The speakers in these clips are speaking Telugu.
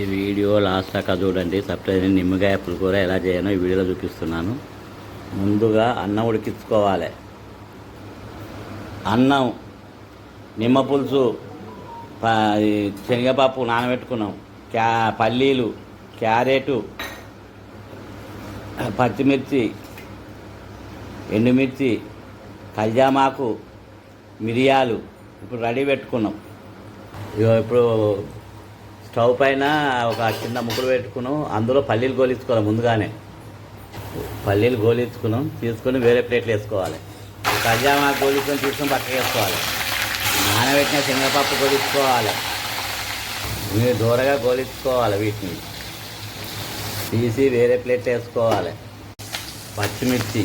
ఈ వీడియో లాస్ట్ దాకా చూడండి. సపరేట్ నిమ్మకాయ పులికూర ఎలా చేయాలో ఈ వీడియోలో చూపిస్తున్నాను. ముందుగా అన్నం ఉడికించుకోవాలి. అన్నం నిమ్మ పులుసు శనగపప్పు నానబెట్టుకున్నాం. క్యా పల్లీలు క్యారెటు పచ్చిమిర్చి ఎండుమిర్చి కల్జామాకు మిరియాలు ఇప్పుడు రెడీ పెట్టుకున్నాం. ఇగో ఇప్పుడు స్టవ్ పైన ఒక చిన్న ముక్కుడు పెట్టుకున్నాం అందులో పల్లీలు గోలించుకోవాలి ముందుగానే. పల్లీలు గోలించుకున్నాం తీసుకొని వేరే ప్లేట్లు వేసుకోవాలి. కజామా గోలించుకొని తీసుకొని పక్కకి వేసుకోవాలి. నానబెట్టిన శనగపప్పు గోలించుకోవాలి. మీరు దూరగా గోలించుకోవాలి వీటిని. తీసి వేరే ప్లేట్ వేసుకోవాలి. పచ్చిమిర్చి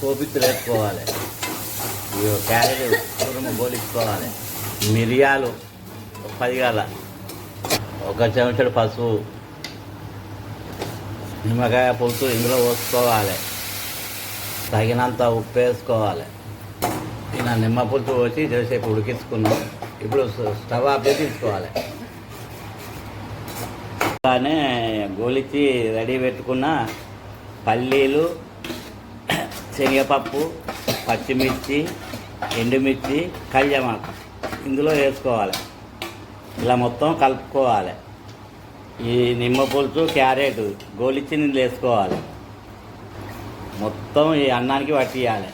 కోపిత్తులు వేసుకోవాలి. క్యారెట్ తురుము గోలించుకోవాలి. మిరియాలు పదిగాల పది గల ఒక చెంచడు పసుపు. నిమ్మకాయ పులుసు ఇందులో పోసుకోవాలి. తగినంత ఉప్పు వేసుకోవాలి. ఇలా నిమ్మ పులుసు పోసి చేసేపు ఉడికించుకున్నాం. ఇప్పుడు స్టవ్ ఆఫ్ చేసి తీసుకోవాలి. అలానే గోలిచ్చి రెడీ పెట్టుకున్న పల్లీలు శనగపప్పు పచ్చిమిర్చి ఎండుమిర్చి కళ్యమాకు. ఇందులో వేసుకోవాలి. ఇలా మొత్తం కలుపుకోవాలి. ఈ నిమ్మ పులుసు క్యారెట్ గోలిచ్చి నీళ్ళు వేసుకోవాలి. మొత్తం ఈ అన్నానికి పట్టియాలి.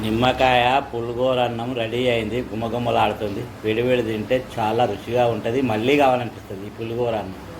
నిమ్మకాయ పులిగోర అన్నం రెడీ అయింది. గుమ్మగుమ్మలాడుతుంది. వేడివేడి తింటే చాలా రుచిగా ఉంటుంది. మళ్ళీ కావాలనిపిస్తుంది ఈ పులిగోర అన్నం.